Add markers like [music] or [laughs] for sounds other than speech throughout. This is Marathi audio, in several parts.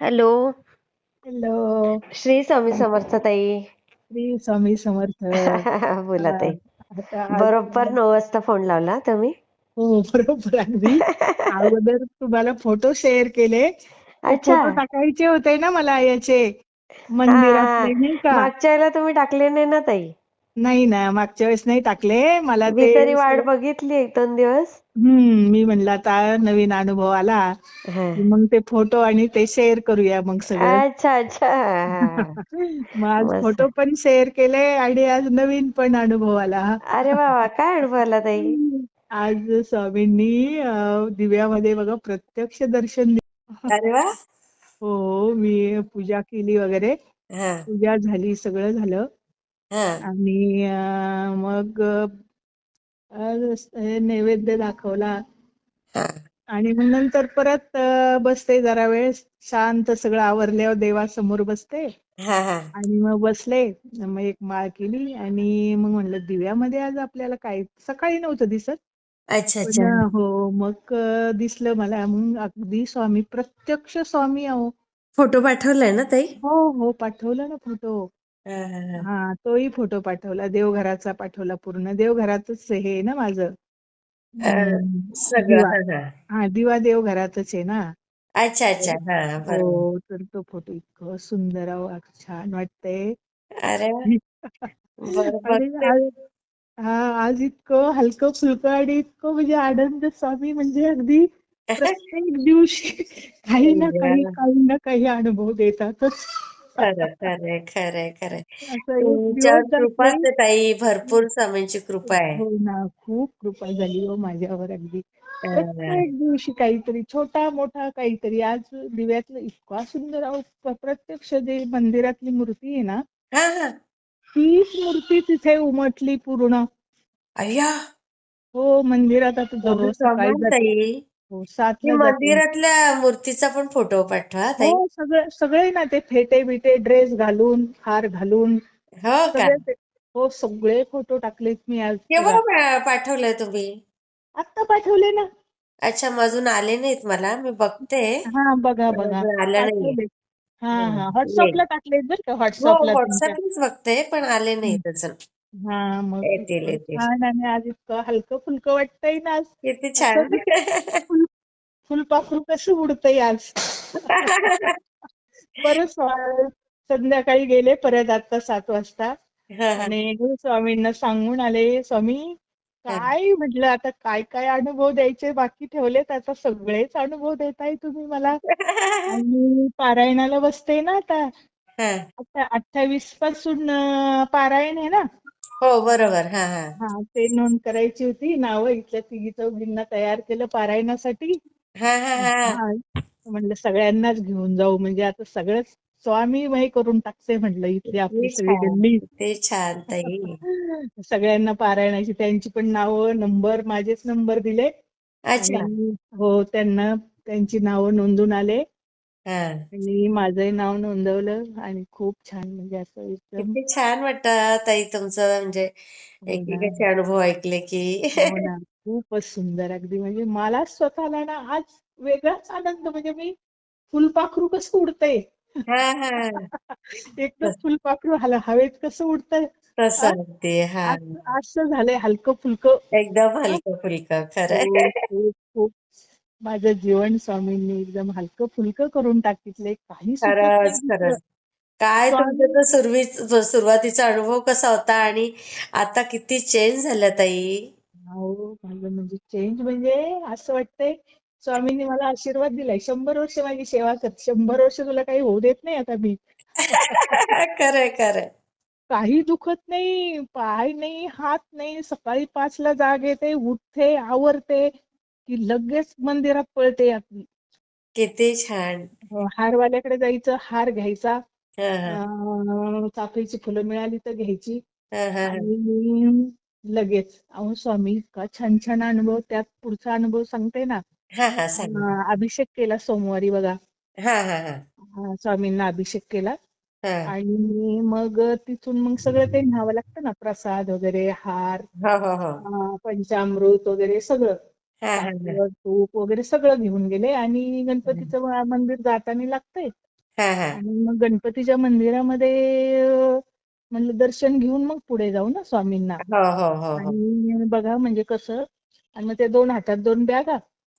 हॅलो. हॅलो. श्री स्वामी समर्थ ताई. श्री स्वामी समर्थ. [laughs] बोला हा, ताई. आता आज बरोबर नऊ वाजता फोन लावला तुम्ही? हो बरोबर. अगदी अगोदर तुम्हाला फोटो शेअर केले. ते अच्छा. फोटो टाकायचे होते ना मला याचे. हा. मंदिरातले नाही का? मागच्या वेळेला तुम्ही टाकले नाही ना ताई. नाही ना मागच्या वेळेस नाही टाकले. मला मी ते तरी वाट बघितली एक दोन दिवस. हम्म मी म्हणलं आता नवीन अनुभव आला. की मग ते फोटो आणि ते शेअर करूया मग सगळं. अच्छा अच्छा. [laughs] मग आज मस्त. फोटो पण शेअर केले आणि आज नवीन पण अनुभव आला. अरे वा वा. काय अनुभव आला ताई? आज स्वामींनी अं, दिव्यामध्ये बघा प्रत्यक्ष दर्शन दिलं. अरे वा. हो मी पूजा केली वगैरे. हा. पूजा झाली सगळं झालं. हा. आणि अं, मग अं, हे नैवेद्य दाखवला. हा. आणि मग नंतर परत अं, बसते जरा वेळ शांत सगळं आवरल्यावर देवासमोर बसते. हा हा. आणि मग बसले मग एक माळ केली आणि मग म्हणलं दिव्यामध्ये आज आपल्याला काय सकाळी नव्हतं दिसत. अच्छा पण अच्छा. हो मग अं, दिसलं मला. मग अगदी स्वामी प्रत्यक्ष स्वामी अहो. फोटो पाठवलाय ना ताई? हो हो पाठवलं ना फोटो. हा, तोही फोटो पाठवला देवघराचा पाठवला पूर्ण. देवघरातच हे ना माझं? सगळं हा, दिवा देवघरातच आहे ना? अच्छा अच्छा. हा हो तर तो फोटो इतकं सुंदर छान वाटतंय. अरे हा आज इतकं हलकं फुलकं आणि इतकं म्हणजे आनंद स्वामी म्हणजे अगदी प्रत्येक दिवशी काही ना [laughs] काही काही ना काही अनुभव देतातच. खरं खरंय खरंय खरंय असं एक तुमच्यावर दिवस जात कृपाच नाही. आहे ताई भरपूर स्वामींची कृपा आहे. हो ना खूप कृपा झाली हो माझ्यावर अगदी. अं, प्रत्येक दिवशी काहीतरी छोटा मोठा काहीतरी. आज दिव्यातलं इतका सुंदर अहो प- प्रत्यक्ष जे मंदिरातली मूर्ती आहे ना हा हा. तीच मूर्ती तिथे उमटली पूर्ण. अय्या! हो मंदिरात आता दररोज सकाळी समान जाते. ताई. हो मी सातला जाते मंदिरातल्या मूर्तीचा पण फोटो पाठवा ताई. हो सगळे सगळे ना ते फेटे बिटे ड्रेस घालून हार घालून हो का? सगळे ते- हो सगळे फोटो टाकलेत मी आज केव्हा पा- पाठवलंय तुम्ही. आत्ता पाठवले ना. अच्छा मग अजून आले नाहीत मला मी बघते. हा बघा पण बघा. अजून आलं नाहीये पाठवले. हा हा. हं, येईल टाकलेत बरं का हो तुमच्या व्हॉट्सअपलाच बघते पण आले नाहीत अजून. हा मग येतील इतकं येतील छान आणि आज इतकं हलकं फुलकं वाटतंय ना आज. किती असं छान. फुल फुलपाखरू कसं उडतंय आज. [laughs] परत स्वा- संध्याकाळी गेले परत आता सात वाजता. हा, हा. आणि स्वामींना सांगून आले स्वामी काय म्हटलं आता? काय काय अनुभव द्यायचे बाकी ठेवलेत? आता सगळेच अनुभव देताय तुम्ही मला. आणि पारायणाला बसते ना आता. हा. आता अठ्ठावीसपासून अं, पारायण आहे ना. हो बरोबर. हा हा. हा ते नोंद करायची होती. नावं इथल्या तिघी चौघींना तयार केलं पारायणासाठी. हा हा हा. हा म्हणलं सगळ्यांनाच घेऊन जाऊ. म्हणजे आता सगळंच स्वामी हे करून टाकते म्हटलं इथली आपली किती सगळी छान गल्ली किती छान ताई. [laughs] सगळ्यांना पारायणाची त्यांची पण नावं नंबर माझेच नंबर दिले. अच्छा. आणि हो त्यांना त्यांची नावं नोंदून आले. हा. आणि माझंही नाव नोंदवलं आणि खूप छान म्हणजे असं एकदम किती छान वाटतं ताई तुमचं म्हणजे हो ना. एकेकाचे अनुभव ऐकले की. हो ना. खूपच सुंदर अगदी. म्हणजे मला स्वतःला ना आज वेगळाच आनंद म्हणजे मी फुलपाखरू कसं उडतंय. हा हा. [laughs] एकदम फुलपाखरू हल हवेत कसं उडतंय. तसं हा? अगदी हा. असं असं झालंय हलकं फुलकं एकदम हा? हलकं फुलकं खरंय खूप खूप खूप. माझं जीवन स्वामींनी एकदम हलकं फुलकं करून टाकितलंय काही खरंच खरंच. काय तुमचा सुरुवातीचा अनुभव कसा होता आणि आता किती चेंज झाला ताई? हो माझं म्हणजे चेंज म्हणजे असं वाटतंय स्वामींनी मला आशीर्वाद दिलाय. शंभर वर्ष माझी सेवा कर शंभर वर्ष तुला काही होऊ देत नाही आता मी. [laughs] खरंय खरंय. काही दुखत नाही पाय नाही हात नाही सकाळी पाचला जाग येते उठते आवरते. की लगेच मंदिरात पळते आपली किती छान. हारवाल्याकडे जायचं हार घ्यायचा. हा हा. अं, चाफेची फुलं मिळाली तर घ्यायची. हा हा हा. आणि लगेच अहो स्वामी इतका छान छान अनुभव त्यात पुढचा अनुभव सांगते ना. हा हा सांग. अं, अभिषेक केला सोमवारी बघा. हा हा हा. अं, स्वामींना अभिषेक केला. हा. आणि मग तिथून मग सगळं ते न्यावं लागतं ना प्रसाद वगैरे हार हो हो हो. अं, पंचामृत वगैरे सगळं. हा हा हा साखर तूप वगैरे सगळं घेऊन गेले आणि गणपतीचं मंदिर जाताना लागतंय. हा हा. आणि मग गणपतीच्या मंदिरामध्ये अं, म्हणलं दर्शन घेऊन मग पुढे जाऊ ना स्वामींना. हो हो हो हो. आणि बघा म्हणजे कसं आणि मग ते दोन हातात दोन बॅगा.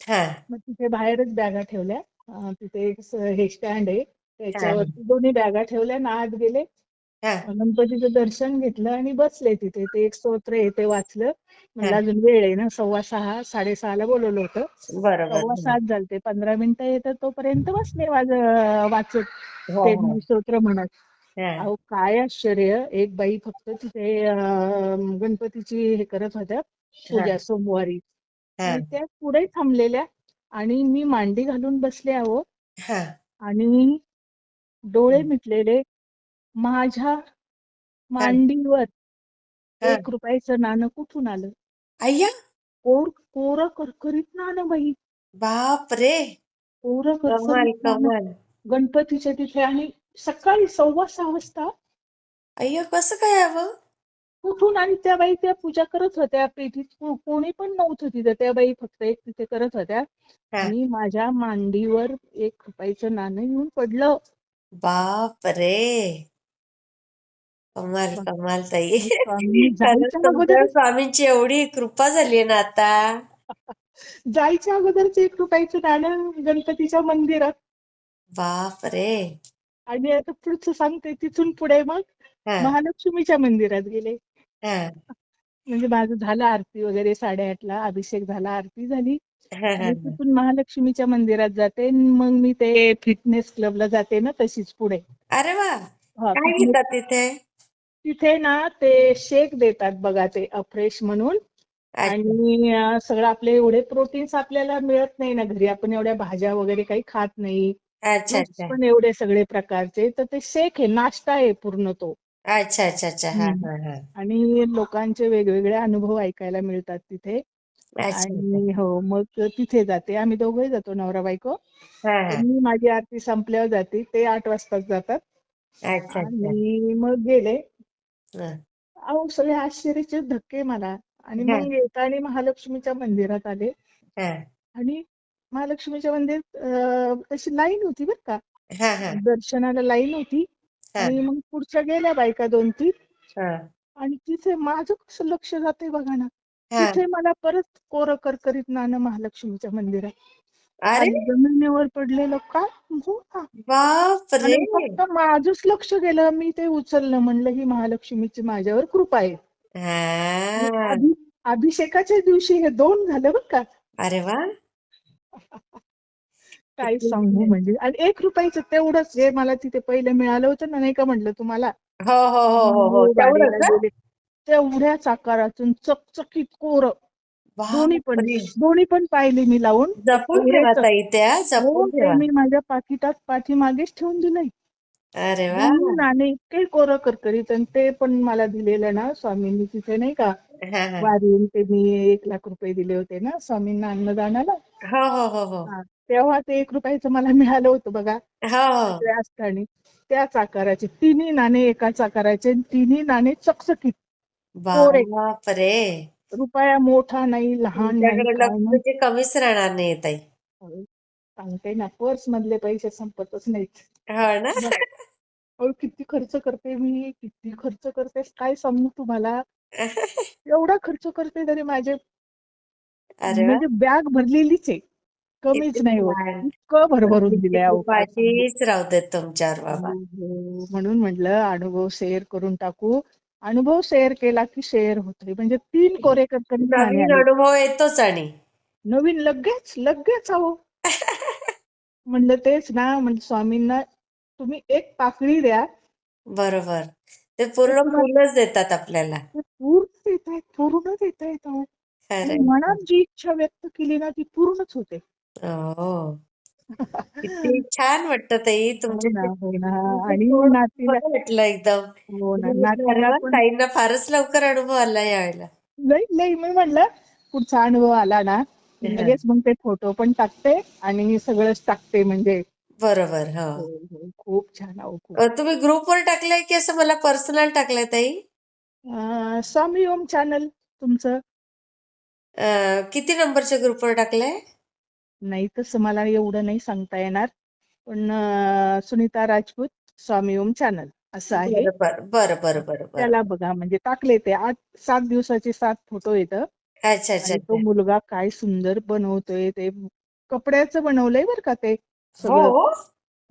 हा. मग तिथे बाहेरच बॅगा ठेवल्या. अं, तिथे एक स- हे स्टँड आहे. त्याच्यावरती दोन्ही बॅगा ठेवल्या आणि आत गेले. गणपतीचं दर्शन घेतलं आणि बसले तिथे. ते एक स्तोत्र आहे ते वाचलं. हा. अजून वेळ आहे ना सव्वा सहा साडेसहाला बोलवलं होतं. सव्वा सात झालते. पंधरा मिनिटं येतात तोपर्यंत बसले वाचत हो ते हो. स्तोत्र म्हणत. हा. अहो काय आश्चर्य. एक बाई फक्त तिथे गणपतीची हे करत होत्या पूजा सोमवारी. हा. त्या पुढे थांबलेल्या आणि मी मांडी घालून बसले आहो आणि डोळे मिटलेले. माझ्या मांडीवर हा. एक रुपयाचं नाणं कुठून आलं? अय्या कोर कोरं करकरीत नाणं बाई. बाप रे कोरं कमाल करकरीत नाणं. कमाल. गणपतीच्या तिथे आणि सकाळी सव्वा सहा वाजता अय्या कसं काय हवं? कुठून आणि त्या बाई त्या पूजा करत होत्या. पेटीत को- कोणी पण नव्हतं तिथे. त्या बाई फक्त एक तिथे करत होत्या. हा. आणि माझ्या मांडीवर एक रुपयाचं नाणं येऊन पडलं. बाप रे कमाल कमाल ताई. स्वामी [laughs] जायच्या अगोदरच स्वामींची एवढी कृपा झाली ना आता. [laughs] जायच्या अगोदरच एक रुपयाचं नाणं गणपतीच्या मंदिरात. बाप रे आणि आता पुढचं सांगते तिथून पुढे मग हा. महालक्ष्मीच्या मंदिरात गेले. हा. म्हणजे माझं झालं आरती वगैरे साडेआठला अभिषेक झाला आरती झाली. हा हा तिथून महालक्ष्मीच्या मंदिरात जाते. आणि मग मी ते फिटनेस क्लबला जाते ना तशीच पुढे. अरे वा. हा काय फिटनेस घेतात तिथे? तिथे ना ते शेक देतात बघा ते अफ्रेश म्हणून. आणि सगळं आपले एवढे प्रोटीन्स आपल्याला मिळत नाही ना घरी. आपण एवढ्या भाज्या वगैरे काही खात नाही. पण एवढे सगळे प्रकारचे. तर ते शेक आहे नाश्ता आहे पूर्ण तो. अच्छा अच्छा अच्छा. हा. हा हा. आणि लोकांचे वेगवेगळे अनुभव ऐकायला मिळतात तिथे. आणि हो मग तिथे जाते. आम्ही दोघंही जातो नवरा बायको. मी माझी आरती संपल्यावर जाते. ते आठ वाजताच जातात. आणि मग गेले. अहो सगळे आश्चर्याचे धक्के मला. आणि मग येताना महालक्ष्मीच्या मंदिरात आले. आणि महालक्ष्मीच्या मंदिरात तशी लाईन होती बरं का? दर्शनाला लाईन होती. आणि मग पुढच्या गेल्या बायका दोन तीन. आणि तिथे माझं कसं लक्ष जाते बघा ना. तिथे मला परत कोरं करकरीत नाणं महालक्ष्मीच्या मंदिरात. अरे! जमिनीवर पडलेलं काय? हो का बाप रे आणि फक्त माझंच लक्ष गेलं मी ते उचललं म्हणलं ही महालक्ष्मीची माझ्यावर कृपा आहे. आणि हा. अभि अभिषेकाच्या दिवशी हे दोन झालं बरं का. अरे वा! काय किती सांगू म्हणजे. आणि एक रुपयाचं तेवढंच जे मला तिथे पहिले मिळालं होतं ना नाही का म्हटलं तुम्हाला? हो हो हो हो हो तेवढंच गेले. तेवढ्याच आकारातून चकचकीत कोरं. दोन्ही पण दोन्ही पण पाहिले मी लावून. जपून ठेवा कोरेच ताई त्या हो जपून ठेवा. मी माझ्या पाकिटात पाठीमागेच ठेवून दिलंय. अरे वा. नाणे इतके कोरं करकरीत आणि ते पण मला दिलेलं ना स्वामींनी तिथे नाही का हा हा. वारीहून ते मी एक लाख रुपये दिले होते ना स्वामींना अन्नदानाला. हो हो हो हो. हा, तेव्हा ते एक रुपयाचं मला मिळालं होतं बघा. हो. हो असताना त्याच आकाराचे. तिन्ही नाणे एकाच आकाराचे आणि तिन्ही नाणे चकचकीत. बापरे. रुपया मोठा नाही लहान नाही तुमच्याकडे काय नाही. लक्ष्मीची कमीच राहणार नाही ताई. सांगते ना पर्स मधले पैसे संपतच नाहीत. हो ना? अहो, किती खर्च करते मी किती खर्च करते काय सांगू तुम्हाला? एवढा खर्च करते तरी माझे अरे वा. म्हणजे बॅग भरलेलीच आहे. कमीच नाही होत. छान इतकं भरभरून दिलंय अहो कृपा काय सांगू? अशीच राहू देत तुमच्यावर बाबा. हो, हो. म्हणून म्हटलं अनुभव शेअर करून टाकू. अनुभव शेअर केला की शेअर होतोय. म्हणजे तीन कोरे करकरीत नाणे नवीन आले अनुभव येतोच आणि. नवीन लगेच लगेच अहो. [laughs] म्हणलं तेच ना म्हणजे स्वामींना तुम्ही एक पाकळी द्या. बरोबर. ते पूर्ण फुलच देतात आपल्याला. पूर्ण देत आहेत पूर्ण देत आहेत मनात जी इच्छा व्यक्त केली ना ती पूर्णच होते. हो. किती छान वाटतं ताई हो तुमचे हो ना. तुमचं आणि नातीला बरं वाटलं एकदम. हो ना नातीला पण ताईंना फारच लवकर अनुभव आला यावेळेला. लई लई मी म्हणलं पुढचा अनुभव आला ना. की हा, लगेच मग ते फोटो पण टाकते आणि सगळंच टाकते म्हणजे बरोबर हो. हो हो. खूप छान अहो खूप. अ, तुम्ही ग्रुपवर टाकलंय की असं मला पर्सनल टाकलंय ताई? अं, स्वामी ओम चॅनल तुमचं. अ, किती नंबरच्या ग्रुपवर टाकलंय? नाही तसं मला एवढं नाही सांगता येणार. पण अं, सुनीता राजपूत स्वामी ओम चॅनल असं आहे. बरं बरं बरं बरं बरं बरं. त्याला बघा म्हणजे टाकले ते. आठ सात दिवसाचे सात फोटो येतं अच्छा अच्छा आणि तो अच्छा. मुलगा काय सुंदर बनवतोय ते कपड्याचं बनवलंय बरं का ते हो सगळं.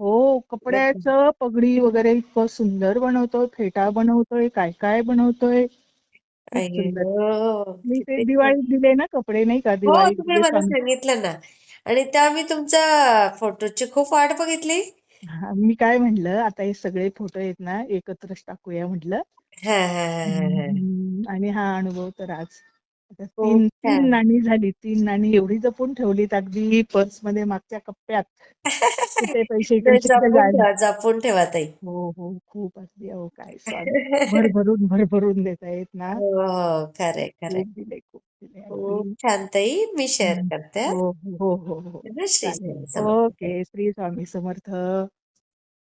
हो. कपड्याचं पगडी वगैरे इतकं सुंदर बनवतोय फेटा बनवतोय काय काय बनवतोय. खूप सुंदर. अय्यो मी ते किती छान. दिवाळीत दिले ना कपडे नाही का? हो दिवाळीत तुम्ही दिले मला स्वामी सांगितलं ना. आणि तेव्हा मी तुमच्या फोटोची खूप वाट बघितली. हा, मी काय म्हणलं आता हे सगळे फोटो आहेत ना एकत्रच टाकूया म्हटलं. हा हा हा हा हा. हम्म, आणि हा अनुभव तर आज. तीन तीन छान. नाणी झाली तीन नाणी एवढी जपून ठेवलीत अगदी पर्समध्ये मागच्या कप्प्यात. कुठे पैसे जपून ठेवा ताई. हो हो खूप अगदी अहो काय भरभरून भरभरून देता येत ना. हो हो खरंय खूप दिले खूप दिले. खूप छान ताई मी शेअर. करते. हा. हो हो हो. हो ओके श्री स्वामी समर्थ.